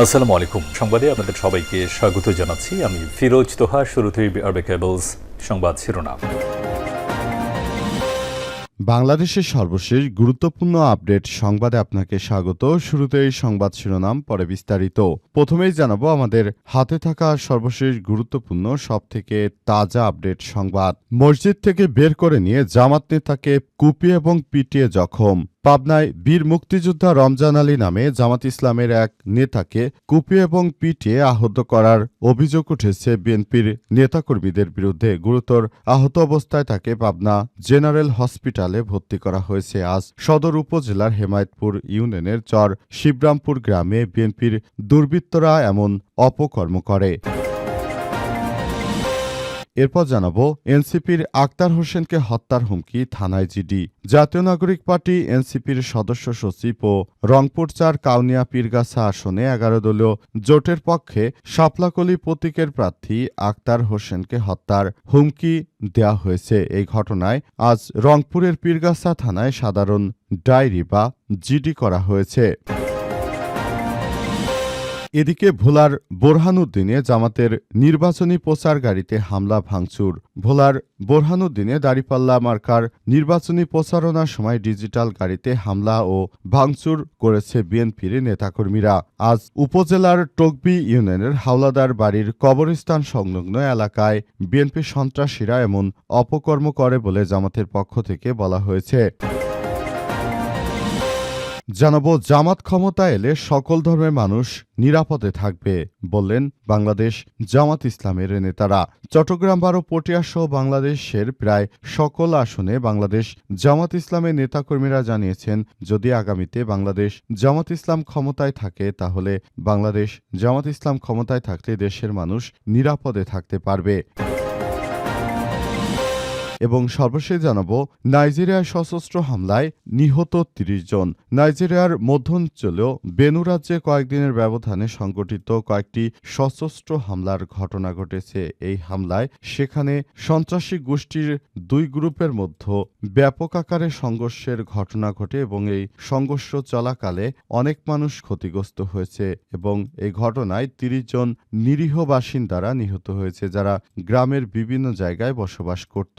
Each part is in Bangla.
আসসালামু আলাইকুম। সংবাদে আপনাদের সবাইকে স্বাগত জানাচ্ছি। আমি ফিরোজ তোহা, শুরুতেই আরবে কেবলস সংবাদ শিরোনাম। বাংলাদেশের সর্বশেষ গুরুত্বপূর্ণ আপডেট সংবাদে আপনাকে স্বাগত। শুরুতেই সংবাদ শিরোনাম, পরে বিস্তারিত। প্রথমেই জানাব আমাদের হাতে থাকা সর্বশেষ গুরুত্বপূর্ণ, সবথেকে তাজা আপডেট সংবাদ। মসজিদ থেকে বের করে নিয়ে জামাত নেতাকে কুপিয়ে এবং পিটিয়ে জখম। পাবনায় বীর মুক্তিযোদ্ধা রমজান আলী নামে জামাত ইসলামের এক নেতাকে কুপিয়ে এবং পিটিয়ে আহত করার অভিযোগ উঠেছে বিএনপির নেতাকর্মীদের বিরুদ্ধে। গুরুতর আহত অবস্থায় তাকে পাবনা জেনারেল হসপিটালে ভর্তি করা হয়েছে। আজ সদর উপজেলার হেমায়তপুর ইউনিয়নের চর শিবরামপুর গ্রামে বিএনপির দুর্বৃত্তরা এমন অপকর্ম করে। এরপর জানাব, এনসিপির আক্তার হোসেনকে হত্যার হুমকি থানায় জিডি। জাতীয় নাগরিক পার্টি এনসিপির সদস্য সচিব ও রংপুর চার কাউনিয়া পীরগাছা আসনে এগারো দলীয় জোটের পক্ষে শাপলাকলি প্রতীকের প্রার্থী আক্তার হোসেনকে হত্যার হুমকি দেয়া হয়েছে। এই ঘটনায় আজ রংপুরের পীরগাছা থানায় সাধারণ ডায়েরি বা জিডি করা হয়েছে। এদিকে ভোলার বোরহানুদ্দিনে জামাতের নির্বাচনী প্রচার গাড়িতে হামলা, ভাঙচুর। ভোলার বোরহানুদ্দিনে দাড়িপাল্লা মার্কার নির্বাচনী প্রচারণার সময় ডিজিটাল গাড়িতে হামলা ও ভাঙচুর করেছে বিএনপির নেতাকর্মীরা। আজ উপজেলার টকবি ইউনিয়নের হাওলাদার বাড়ির কবরস্থান সংলগ্ন এলাকায় বিএনপি সন্ত্রাসীরা এমন অপকর্ম করে বলে জামাতের পক্ষ থেকে বলা হয়েছে। জানাব, জামাত ক্ষমতা এলে সকল ধর্মের মানুষ নিরাপদে থাকবে, বললেন বাংলাদেশ জামাত ইসলামের নেতারা। চট্টগ্রাম, বারো পটিয়াসহ বাংলাদেশের প্রায় সকল আসনে বাংলাদেশ জামাত ইসলামের নেতাকর্মীরা জানিয়েছেন, যদি আগামীতে বাংলাদেশ জামাত ইসলাম ক্ষমতায় থাকে, তাহলে বাংলাদেশ জামাত ইসলাম ক্ষমতায় থাকলে দেশের মানুষ নিরাপদে থাকতে পারবে। এবং সর্বশেষ জানাব, নাইজেরিয়ায় সশস্ত্র হামলায় নিহত তিরিশ জন। নাইজেরিয়ার মধ্যাঞ্চলীয় বেনু রাজ্যে কয়েকদিনের ব্যবধানে সংঘটিত কয়েকটি সশস্ত্র হামলার ঘটনা ঘটেছে। এই হামলায় সেখানে সন্ত্রাসী গোষ্ঠীর দুই গ্রুপের মধ্যে ব্যাপক আকারে সংঘর্ষের ঘটনা ঘটে এবং এই সংঘর্ষ চলাকালে অনেক মানুষ ক্ষতিগ্রস্ত হয়েছে এবং এই ঘটনায় তিরিশ জন নিরীহ বাসিন্দারা নিহত হয়েছে, যারা গ্রামের বিভিন্ন জায়গায় বসবাস করত।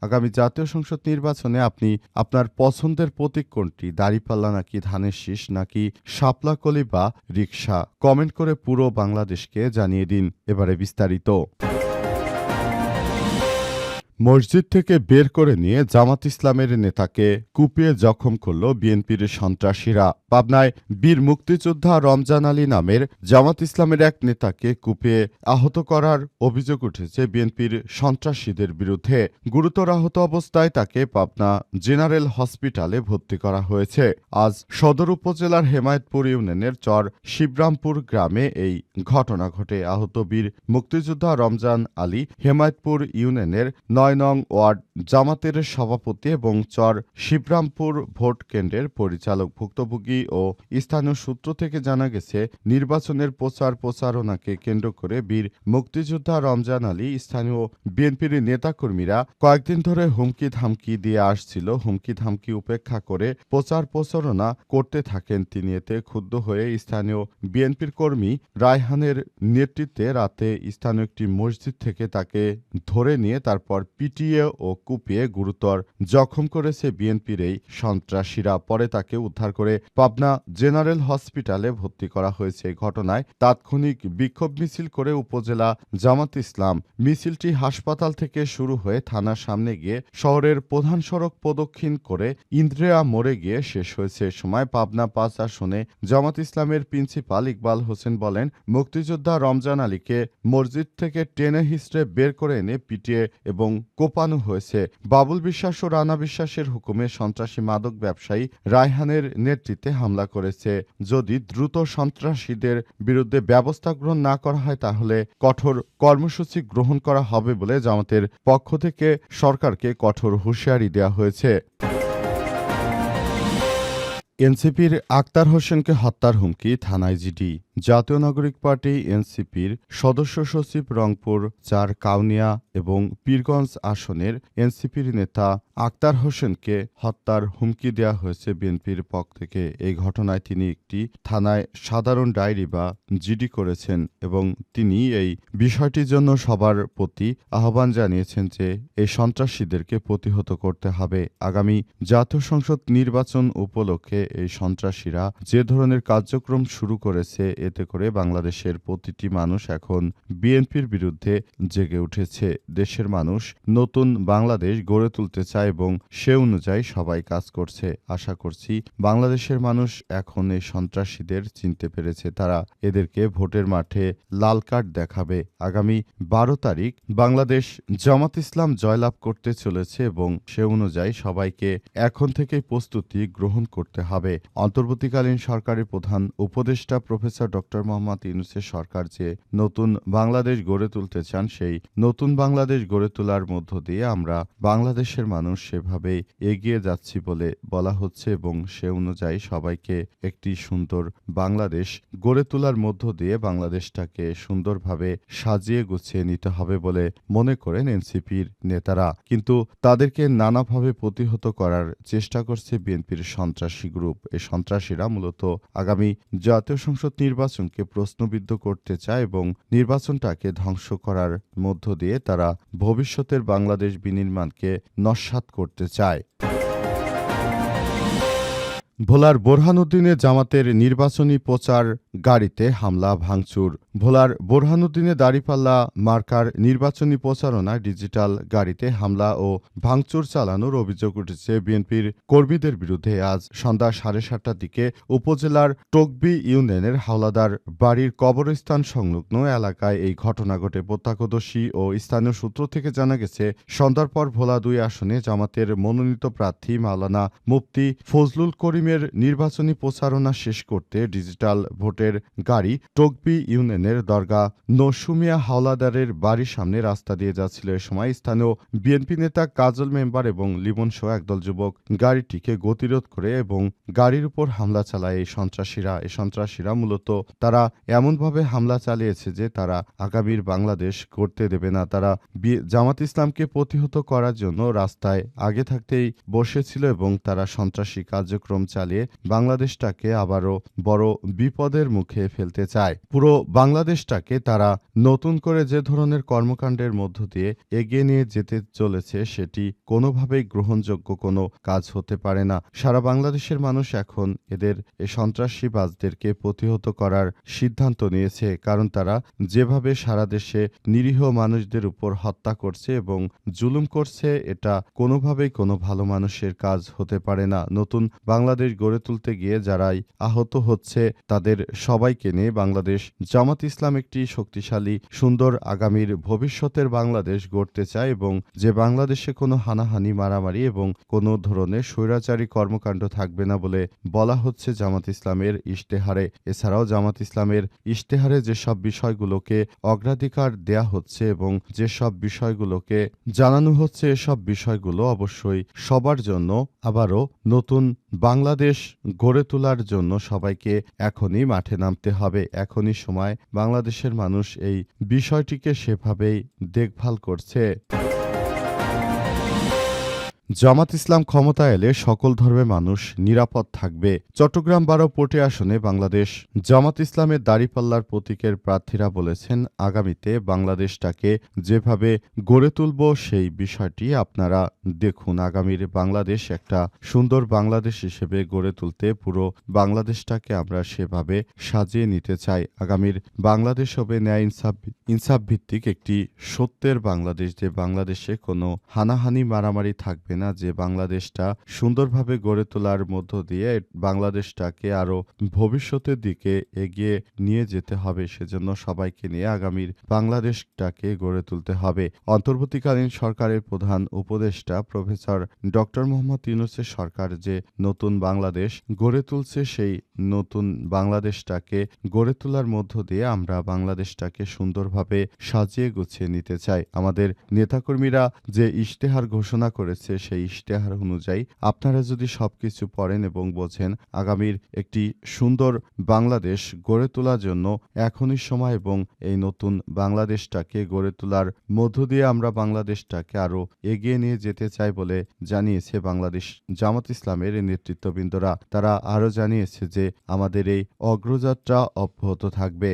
আগামী জাতীয় সংসদ নির্বাচনে আপনি আপনার পছন্দের প্রতীক কোনটি? দাড়িপাল্লা নাকি ধানের শীষ নাকি শাপলাকলি বা রিক্সা কমেন্ট করে পুরো বাংলাদেশকে জানিয়ে দিন এবারে বিস্তারিত। মসজিদ থেকে বের করে নিয়ে জামাত ইসলামের নেতাকে কুপিয়ে জখম করল বিএনপির সন্ত্রাসীরা। পাবনায় বীর মুক্তিযোদ্ধা রমজান আলী নামের জামাত ইসলামের এক নেতাকে কুপিয়ে আহত করার অভিযোগ উঠেছে বিএনপির সন্ত্রাসীদের বিরুদ্ধে। গুরুতর আহত অবস্থায় তাকে পাবনা জেনারেল হসপিটালে ভর্তি করা হয়েছে। আজ সদর উপজেলার হেমায়তপুর ইউনিয়নের চর শিবরামপুর গ্রামে এই ঘটনা ঘটে। আহত বীর মুক্তিযোদ্ধা রমজান আলী হেমায়তপুর ইউনিয়নের নয় নং ওয়ার্ড জামাতের সভাপতি এবং চর শিবরামপুর ভোট কেন্দ্রের পরিচালক ভুক্তভোগী ও স্থানীয় সূত্র থেকে জানা গেছে, নির্বাচনের প্রচার প্রচারণাকে কেন্দ্র করে বীর মুক্তিযোদ্ধা রমজান আলী, স্থানীয় বিএনপির নেতাকর্মীরা কয়েকদিন ধরে হুমকি ধামকি দিয়ে আসছিল। হুমকি ধামকি উপেক্ষা করে প্রচার প্রচারণা করতে থাকেন তিনি। এতে ক্ষুব্ধ হয়ে স্থানীয় বিএনপির কর্মী রায়হানের নেতৃত্বে রাতে স্থানীয় একটি মসজিদ থেকে তাকে ধরে নিয়ে তারপর পিটিয়ে ও কুপিয়ে গুরুতর জখম করেছে বিএনপির এই সন্ত্রাসীরা। পরে তাকে উদ্ধার করে পাবনা জেনারেল হসপিটালে ভর্তি করা হয়েছে ঘটনায়। তাৎক্ষণিক বিক্ষোভ মিছিল করে উপজেলা জামাত ইসলাম মিছিলটি হাসপাতাল থেকে শুরু হয়ে থানার সামনে গিয়ে শহরের প্রধান সড়ক প্রদক্ষিণ করে ইন্দ্রেয়া মোড়ে গিয়ে শেষ হয়েছে। সময় পাবনা পাঁচ আসনে জামাত ইসলামের প্রিন্সিপাল ইকবাল হোসেন বলেন, মুক্তিযোদ্ধা রমজান আলীকে মসজিদ থেকে টেনে হিস্ট্রে বের করে এনে পিটিয়ে এবং কোপানো হয়েছে। বাবুল বিশ্বাস ও রানা বিশ্বাসের হুকুমে সন্ত্রাসী মাদক ব্যবসায়ী রায়হানের নেতৃত্বে হামলা করেছে। যদি দ্রুত সন্ত্রাসীদের বিরুদ্ধে ব্যবস্থা গ্রহণ না করা হয়, তাহলে কঠোর কর্মসূচি গ্রহণ করা হবে বলে জামাতের পক্ষ থেকে সরকারকে কঠোর হুঁশিয়ারি দেওয়া হয়েছে। এনসিপির আক্তার হোসেনকে হত্যার হুমকি, থানায় জিডি। জাতীয় নাগরিক পার্টি এনসিপির সদস্য সচিব রংপুর চার কাউনিয়া এবং পীরগঞ্জ আসনের এনসিপির নেতা আক্তার হোসেনকে হত্যার হুমকি দেওয়া হয়েছে বিএনপির পক্ষ থেকে। এই ঘটনায় তিনি একটি থানায় সাধারণ ডায়েরি বা জিডি করেছেন এবং তিনি এই বিষয়টির জন্য সবার প্রতি আহ্বান জানিয়েছেন যে এই সন্ত্রাসীদেরকে প্রতিহত করতে হবে। আগামী জাতীয় সংসদ নির্বাচন উপলক্ষে এই সন্ত্রাসীরা যে ধরনের কার্যক্রম শুরু করেছে এতে করে বাংলাদেশের প্রতিটি মানুষ এখন বিএনপির বিরুদ্ধে জেগে উঠেছে। দেশের মানুষ নতুন বাংলাদেশ গড়ে তুলতে চায় এবং সে অনুযায়ী সবাই কাজ করছে। আশা করছি বাংলাদেশের মানুষ এখন এই সন্ত্রাসীদের চিনতে পেরেছে। তারা এদেরকে ভোটের মাঠে লাল কার্ড দেখাবে। আগামী বারো তারিখ বাংলাদেশ জামাত ইসলাম জয়লাভ করতে চলেছে এবং সে অনুযায়ী সবাইকে এখন থেকেই প্রস্তুতি গ্রহণ করতে হবে। অন্তর্বর্তীকালীন সরকারের প্রধান উপদেষ্টা প্রফেসর ডক্টর মোহাম্মদ ইউনুসের সরকার যে নতুন বাংলাদেশ গড়ে তুলতে চান, সেই নতুন বাংলাদেশ গড়ে তোলার মধ্য দিয়ে আমরা বাংলাদেশের মানুষ সেভাবেই এগিয়ে যাচ্ছি বলে বলা হচ্ছে এবং সে অনুযায়ী সবাইকে একটি সুন্দর বাংলাদেশ গড়ে তোলার মধ্য দিয়ে বাংলাদেশটাকে সুন্দরভাবে সাজিয়ে গুছিয়ে নিতে হবে বলে মনে করেন এনসিপির নেতারা। কিন্তু তাদেরকে নানাভাবে প্রতিহত করার চেষ্টা করছে বিএনপির সন্ত্রাসী গ্রুপ। এই সন্ত্রাসীরা মূলত আগামী জাতীয় সংসদ নির্বাচনকে প্রশ্নবিদ্ধ করতে চায় এবং নির্বাচনটাকে ধ্বংস করার মধ্য দিয়ে তারা ভবিষ্যতের বাংলাদেশ বিনির্মাণকে নস্বাত করতে চায়। ভোলার বোরহানুদ্দিনে জামাতের নির্বাচনী প্রচার গাড়িতে হামলা, ভাঙচুর। ভোলার বোরহানুদ্দিনে দাড়িপাল্লা মার্কার নির্বাচনী প্রচারণায় ডিজিটাল গাড়িতে হামলা ও ভাঙচুর চালানোর অভিযোগ উঠেছে বিএনপির কর্মীদের বিরুদ্ধে। আজ সন্ধ্যা সাড়ে সাতটার দিকে উপজেলার টকবি ইউনিয়নের হাওলাদার বাড়ির কবরস্থান সংলগ্ন এলাকায় এই ঘটনা ঘটে। প্রত্যক্ষদর্শী ও স্থানীয় সূত্র থেকে জানা গেছে, সন্ধ্যার পর ভোলা দুই আসনে জামাতের মনোনীত প্রার্থী মাওলানা মুফতি ফজলুল করিমের নির্বাচনী প্রচারণা শেষ করতে ডিজিটাল ভোটের গাড়ি টকবি ইউনিয়নের দরগা নসুমিয়া হাওলাদারের বাড়ির সামনে রাস্তা দিয়ে যাচ্ছিল এ সময় স্থানীয় বিএনপি নেতা কাজল মেম্বার এবং লিমন সহ একদল যুবক গাড়িটিকে গতিরোধ করে এবং গাড়ির উপর হামলা চালায় এই সন্ত্রাসীরা। এই সন্ত্রাসীরা মূলত তারা এমনভাবে হামলা চালিয়েছে যে তারা আগামীর বাংলাদেশ করতে দেবে না। তারা জামাত ইসলামকে প্রতিহত করার জন্য রাস্তায় আগে থাকতেই বসেছিল এবং তারা সন্ত্রাসী কার্যক্রম চালিয়ে বাংলাদেশটাকে আবারও বড় বিপদের মুখে ফেলতে চায়। পুরো বাংলাদেশটাকে তারা নতুন করে যে ধরনের কর্মকাণ্ডের মধ্য দিয়ে এগিয়ে নিয়ে যেতে চলেছে, সেটি কোনোভাবেই গ্রহণযোগ্য কোনো কাজ হতে পারে না। সারা বাংলাদেশের মানুষ এখন এদের এই সন্ত্রাসীবাজদেরকে প্রতিহত করার সিদ্ধান্ত নিয়েছে, কারণ তারা যেভাবে সারা দেশে নিরীহ মানুষদের উপর হত্যা করছে এবং জুলুম করছে, এটা কোনোভাবেই কোনো ভালো মানুষের কাজ হতে পারে না। নতুন বাংলাদেশ গড়ে তুলতে গিয়ে যারাই আহত হচ্ছে, তাদের সবাইকে নিয়ে বাংলাদেশ জামাত ইসলাম একটি শক্তিশালী, সুন্দর আগামীর ভবিষ্যতের বাংলাদেশ গড়তে চায় এবং যে বাংলাদেশে কোনো হানাহানি, মারামারি এবং কোনো ধরনের স্বৈরাচারী কর্মকাণ্ড থাকবে না বলে বলা হচ্ছে জামাত ইসলামের ইশতেহারে। এছাড়াও জামাত ইসলামের ইশতেহারে যেসব বিষয়গুলোকে অগ্রাধিকার দেয়া হচ্ছে এবং যেসব বিষয়গুলোকে জানানো হচ্ছে, এসব বিষয়গুলো অবশ্যই সবার জন্য আবারও নতুন বাংলাদেশ গড়ে তোলার জন্য সবাইকে এখনই মাঠে নামতে হবে। এখনই সময়। বাংলাদেশের মানুষ এই বিষয়টিকে সেভাবেই দেখভাল করছে। জামাত ইসলাম ক্ষমতা এলে সকল ধর্মের মানুষ নিরাপদ থাকবে। চট্টগ্রাম বারো পোর্টে আসনে বাংলাদেশ। জামাত ইসলামের দাড়িপাল্লার প্রতীকের প্রার্থীরা বলেছেন, আগামীতে বাংলাদেশটাকে যেভাবে গড়ে তুলব সেই বিষয়টি আপনারা দেখুন। আগামীর বাংলাদেশ একটা সুন্দর বাংলাদেশ হিসেবে গড়ে তুলতে পুরো বাংলাদেশটাকে আমরা সেভাবে সাজিয়ে নিতে চাই। আগামীর বাংলাদেশ হবে ন্যায় ইনসাফ ইনসাফ ভিত্তিক একটি সত্যের বাংলাদেশ, যে বাংলাদেশে কোনো হানাহানি, মারামারি থাকবে না যে বাংলাদেশটা সুন্দরভাবে গড়ে তোলার মধ্য দিয়ে বাংলাদেশটাকে আরও ভবিষ্যতের দিকে এগিয়ে নিয়ে যেতে হবে, সেজন্য সবাইকে নিয়ে আগামীর বাংলাদেশটাকে গড়ে তুলতে হবে। অন্তর্বর্তীকালীন সরকারের প্রধান উপদেষ্টা প্রফেসর ডক্টর মোহাম্মদ ইউনুসের সরকার যে নতুন বাংলাদেশ গড়ে তুলছে, সেই নতুন বাংলাদেশটাকে গড়ে তোলার মধ্য দিয়ে আমরা বাংলাদেশটাকে সুন্দরভাবে সাজিয়ে গুছিয়ে নিতে চাই। আমাদের নেতাকর্মীরা যে ইশতেহার ঘোষণা করেছে সেই ইশতেহার অনুযায়ী আপনারা যদি সবকিছু পড়েন এবং বোঝেন আগামীর একটি সুন্দর বাংলাদেশ গড়ে তোলার জন্য এখনই সময় এবং এই নতুন বাংলাদেশটাকে গড়ে তোলার মধ্য দিয়ে আমরা বাংলাদেশটাকে আরও এগিয়ে নিয়ে যেতে চাই বলে জানিয়েছে বাংলাদেশ জামাত ইসলামের নেতৃত্ববৃন্দরা। তারা আরও জানিয়েছে যে আমাদের এই অগ্রযাত্রা অব্যাহত থাকবে।